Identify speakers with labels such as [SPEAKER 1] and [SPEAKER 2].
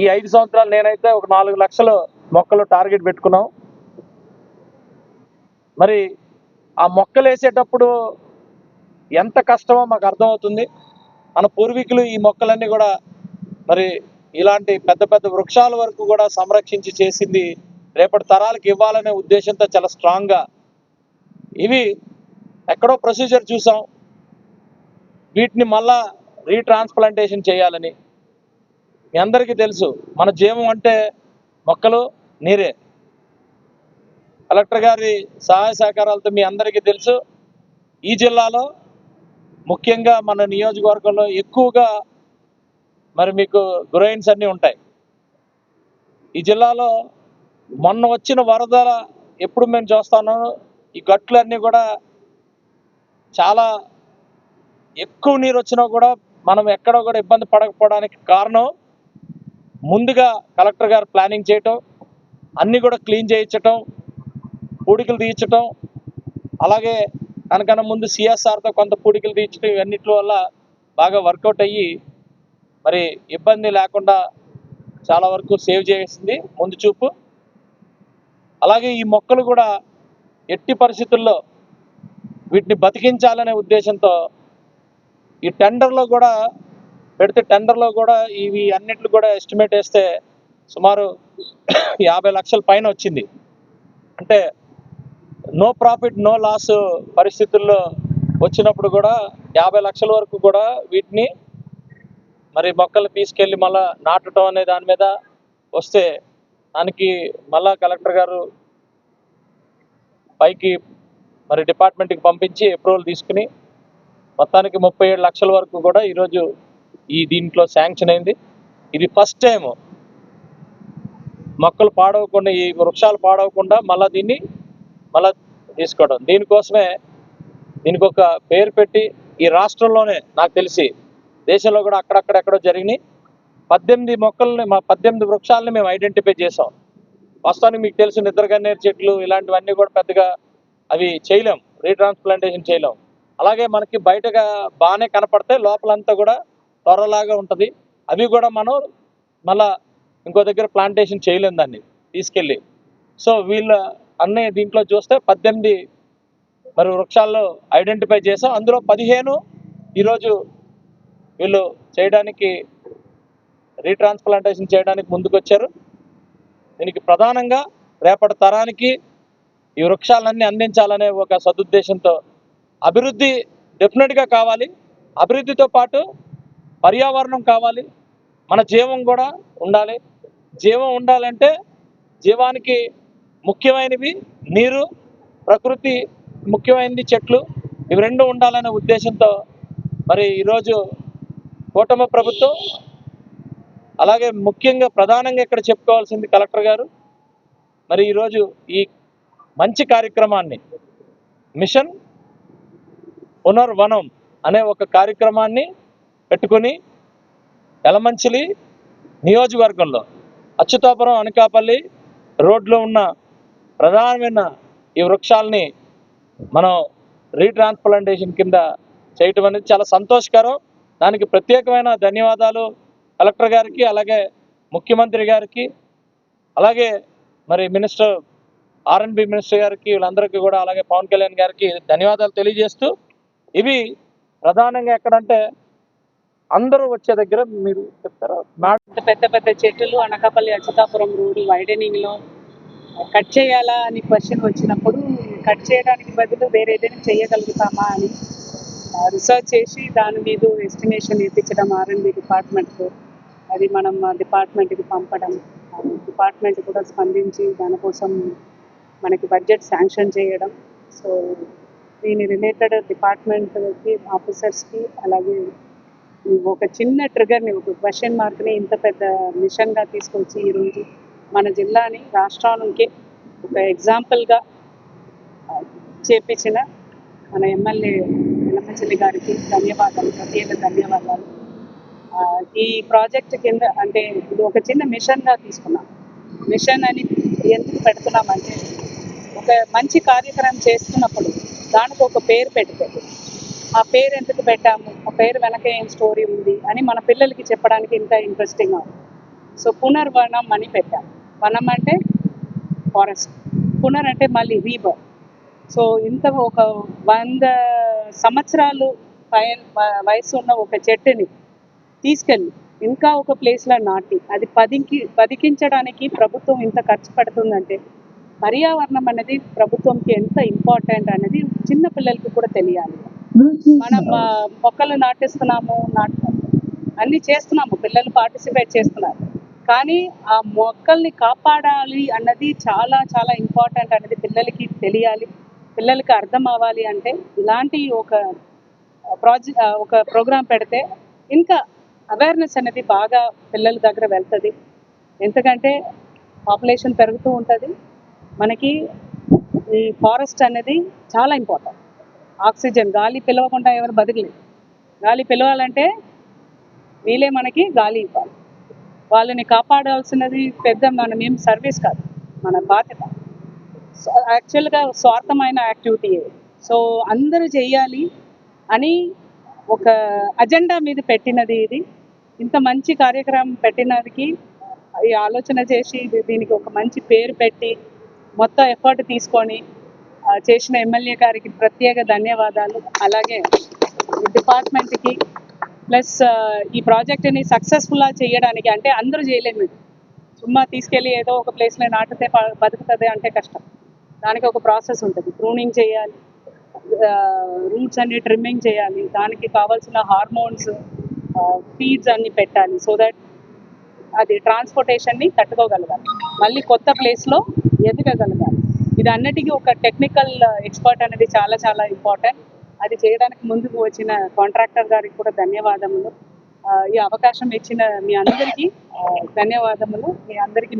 [SPEAKER 1] ఈ ఐదు సంవత్సరాలు నేనైతే ఒక నాలుగు లక్షలు మొక్కలు టార్గెట్ పెట్టుకున్నాం. మరి ఆ మొక్కలు వేసేటప్పుడు ఎంత కష్టమో మాకు అర్థమవుతుంది. మన పూర్వీకులు ఈ మొక్కలన్నీ కూడా మరి ఇలాంటి పెద్ద పెద్ద వృక్షాల వరకు కూడా సంరక్షించి చేసింది రేపటి తరాలకు ఇవ్వాలనే ఉద్దేశంతో చాలా స్ట్రాంగ్గా ఇవి ఎక్కడో ప్రొసీజర్ చూసాం. వీటిని మళ్ళా రీట్రాన్స్ప్లాంటేషన్ చేయాలని మీ అందరికీ తెలుసు మన జీవం అంటే మొక్కలు నీరే. కలెక్టర్ గారి సహాయ సహకారాలతో మీ అందరికీ తెలుసు ఈ జిల్లాలో ముఖ్యంగా మన నియోజకవర్గంలో ఎక్కువగా మరి మీకు గ్రోయిన్స్ అన్నీ ఉంటాయి. ఈ జిల్లాలో మొన్న వచ్చిన వరదల ఎప్పుడు మేము చూస్తాను ఈ గట్లన్నీ కూడా చాలా ఎక్కువ నీరు వచ్చినా కూడా మనం ఎక్కడ కూడా ఇబ్బంది పడకపోవడానికి కారణం ముందుగా కలెక్టర్ గారు ప్లానింగ్ చేయటం అన్నీ కూడా క్లీన్ చేయించటం పూడికలు తీయించటం అలాగే దానికన్నా ముందు సిఎస్ఆర్తో కొంత పూడికలు తీయించడం ఇవన్నిటి వల్ల బాగా వర్కౌట్ అయ్యి మరి ఇబ్బంది లేకుండా చాలా వరకు సేవ్ చేసింది ముందు చూపు. అలాగే ఈ మొక్కలు కూడా ఎట్టి పరిస్థితుల్లో వీటిని బతికించాలనే ఉద్దేశంతో ఈ టెండర్లో కూడా పెడితే టెండర్లో కూడా ఇవి అన్నిట్లు కూడా ఎస్టిమేట్ వేస్తే సుమారు యాభై లక్షల పైన వచ్చింది. అంటే నో ప్రాఫిట్ నో లాస్ పరిస్థితుల్లో వచ్చినప్పుడు కూడా యాభై లక్షల వరకు కూడా వీటిని మరి మొక్కలు తీసుకెళ్ళి మళ్ళా నాటడం అనే దాని మీద వస్తే దానికి మళ్ళా కలెక్టర్ గారు పైకి మరి డిపార్ట్మెంట్కి పంపించి అప్రూవల్ తీసుకుని మొత్తానికి ముప్పై ఏడు లక్షల వరకు కూడా ఈరోజు ఈ దీంట్లో శాంక్షన్ అయింది. ఇది ఫస్ట్ టైం మొక్కలు పాడవకుండా ఈ వృక్షాలు పాడవకుండా మళ్ళీ దీన్ని మళ్ళా తీసుకోవడం. దీనికోసమే దీనికి ఒక పేరు పెట్టి ఈ రాష్ట్రంలోనే నాకు తెలిసి దేశంలో కూడా అక్కడక్కడెక్కడో జరిగినాయి. పద్దెనిమిది మొక్కల్ని మా పద్దెనిమిది వృక్షాలని మేము ఐడెంటిఫై చేసాం ప్రస్తుతానికి మీకు తెలుసు నిద్రగన్నేరు చెట్లు ఇలాంటివన్నీ కూడా పెద్దగా అవి చేయలేం. రీట్రాన్స్ప్లాంటేషన్ చేయలేం. అలాగే మనకి బయటగా బాగానే కనపడతాయి. లోపలంతా కూడా త్వరలాగా ఉంటుంది. అవి కూడా మనం మళ్ళా ఇంకో దగ్గర ప్లాంటేషన్ చేయలేము దాన్ని తీసుకెళ్ళి. సో వీళ్ళ అన్నీ దీంట్లో చూస్తే పద్దెనిమిది మరి వృక్షాల్లో ఐడెంటిఫై చేసాం. అందులో పదిహేను ఈరోజు వీళ్ళు చేయడానికి రీట్రాన్స్ప్లాంటేషన్ చేయడానికి ముందుకొచ్చారు. దీనికి ప్రధానంగా రేపటి తరానికి ఈ వృక్షాలన్నీ అందించాలనే ఒక సదుద్దేశంతో అభివృద్ధి డెఫినెట్గా కావాలి. అభివృద్ధితో పాటు పర్యావరణం కావాలి మన జీవం కూడా ఉండాలి. జీవం ఉండాలంటే జీవానికి ముఖ్యమైనవి నీరు ప్రకృతి ముఖ్యమైనది చెట్లు ఇవి రెండు ఉండాలనే ఉద్దేశంతో మరి ఈరోజు కూటమి ప్రభుత్వం అలాగే ముఖ్యంగా ప్రధానంగా ఇక్కడ చెప్పుకోవాల్సింది కలెక్టర్ గారు మరి ఈరోజు ఈ మంచి కార్యక్రమాన్ని మిషన్ పునర్వనం అనే ఒక కార్యక్రమాన్ని పెట్టుకొని ఎలమంచిలి నియోజకవర్గంలో అచ్యుతాపురం అనకాపల్లి రోడ్లో ఉన్న ప్రధానమైన ఈ వృక్షాలని మనం రీట్రాన్స్ప్లాంటేషన్ కింద చేయటం అనేది చాలా సంతోషకరం. దానికి ప్రత్యేకమైన ధన్యవాదాలు కలెక్టర్ గారికి అలాగే ముఖ్యమంత్రి గారికి అలాగే మరి మినిస్టర్ ఆర్ఎన్బి మినిస్టర్ గారికి వీళ్ళందరికీ కూడా అలాగే పవన్ కళ్యాణ్ గారికి ధన్యవాదాలు తెలియజేస్తూ ఇవి ప్రధానంగా ఎక్కడంటే అందరూ వచ్చే దగ్గర మీరు చెప్తారా?
[SPEAKER 2] పెద్ద పెద్ద చెట్లు అనకాపల్లి అచ్యుతాపురం రోడ్డు వైడెనింగ్లో కట్ చేయాలా అని క్వశ్చన్ వచ్చినప్పుడు కట్ చేయడానికి బదులు వేరే ఏదైనా చేయగలుగుతామా అని రీసెర్చ్ చేసి దాని మీద ఎస్టిమేషన్ ఇప్పించడం ఆర్ఎండ్బి డిపార్ట్మెంట్తో అది మనం డిపార్ట్మెంట్కి పంపడం. డిపార్ట్మెంట్ కూడా స్పందించి దానికోసం మనకి బడ్జెట్ శాంక్షన్ చేయడం. సో దీని రిలేటెడ్ డిపార్ట్మెంట్కి ఆఫీసర్స్కి అలాగే ఒక చిన్న ట్రిగర్ని ఒక క్వశ్చన్ మార్క్ని ఇంత పెద్ద మిషన్గా తీసుకొచ్చి ఈరోజు మన జిల్లాని రాష్ట్రానికి ఒక ఎగ్జాంపుల్గా చేపించిన మన ఎమ్మెల్యే వెలమచల్లి గారికి ధన్యవాదాలు ప్రత్యేక ధన్యవాదాలు. ఈ ప్రాజెక్ట్ కింద అంటే ఇది ఒక చిన్న మిషన్గా తీసుకున్నాం. మిషన్ అని ఎందుకు పెడుతున్నామంటే ఒక మంచి కార్యక్రమం చేస్తున్నప్పుడు దానికి ఒక పేరు పెట్టుకోండి. ఆ పేరు ఎందుకు పెట్టాము? ఆ పేరు వెనక ఏం స్టోరీ ఉంది అని మన పిల్లలకి చెప్పడానికి ఇంత ఇంట్రెస్టింగ్ సో పునర్వనం అని పెట్టాం. వనం అంటే ఫారెస్ట్ పునర్ అంటే మళ్ళీ రీబర్ సో ఇంత ఒక వంద సంవత్సరాలు పై వ- వయసు ఉన్న ఒక చెట్టుని తీసుకెళ్ళి ఇంకా ఒక ప్లేస్లో నాటి అది పదికి బతికించడానికి ప్రభుత్వం ఇంత ఖర్చు పెడుతుందంటే పర్యావరణం అనేది ప్రభుత్వంకి ఎంత ఇంపార్టెంట్ అనేది చిన్న పిల్లలకి కూడా తెలియాలి. మనం మొక్కలు నాటిస్తున్నాము నాటు అన్ని చేస్తున్నాము. పిల్లలు పార్టిసిపేట్ చేస్తున్నారు. కానీ ఆ మొక్కల్ని కాపాడాలి అన్నది చాలా చాలా ఇంపార్టెంట్ అనేది పిల్లలకి తెలియాలి. పిల్లలకి అర్థం అవ్వాలి అంటే ఇలాంటి ఒక ప్రాజెక్ట్ ఒక ప్రోగ్రాం పెడితే ఇంకా అవేర్నెస్ అనేది బాగా పిల్లల దగ్గర వెళ్తుంది. ఎందుకంటే పాపులేషన్ పెరుగుతూ ఉంటుంది. మనకి ఈ ఫారెస్ట్ అనేది చాలా ఇంపార్టెంట్. ఆక్సిజన్. గాలి పిలవకుండా ఎవరు బతకలేదు గాలి పిలవాలంటే వీళ్ళే మనకి గాలి ఇవ్వాలి. వాళ్ళని కాపాడాల్సినది పెద్ద మనం ఏం సర్వీస్ కాదు మన బాధ్యత. యాక్చువల్గా స్వార్థమైన యాక్టివిటీ సో అందరూ చేయాలి అని ఒక అజెండా మీద పెట్టినది ఇది. ఇంత మంచి కార్యక్రమం పెట్టినదికి ఈ ఆలోచన చేసి దీనికి ఒక మంచి పేరు పెట్టి మొత్తం ఎఫర్ట్ తీసుకొని చేసిన ఎమ్మెల్యే గారికి ప్రత్యేక ధన్యవాదాలు. అలాగే డిపార్ట్మెంట్కి ప్లస్ ఈ ప్రాజెక్ట్ని సక్సెస్ఫుల్గా చేయడానికి అంటే అందరూ చేయలేము సుమ్మా తీసుకెళ్ళి ఏదో ఒక ప్లేస్లో నాటితే బతుకుతుంది అంటే కష్టం. దానికి ఒక ప్రాసెస్ ఉంటుంది. ప్రూనింగ్ చేయాలి రూట్స్ అన్ని ట్రిమ్మింగ్ చేయాలి దానికి కావాల్సిన హార్మోన్స్ ఫీడ్స్ అన్ని పెట్టాలి సో దట్ అది ట్రాన్స్పోర్టేషన్ని తట్టుకోగలగాలి. మళ్ళీ కొత్త ప్లేస్లో ఎదగగలగాలి. ఇది అన్నిటికీ ఒక టెక్నికల్ ఎక్స్పర్ట్ uh, అనేది చాలా చాలా ఇంపార్టెంట్ అది చేయడానికి ముందుకు వచ్చిన కాంట్రాక్టర్ గారికి కూడా ధన్యవాదములు. Uh, ఈ అవకాశం ఇచ్చిన మీ అందరికీ uh, ధన్యవాదములు. మీ అందరికీ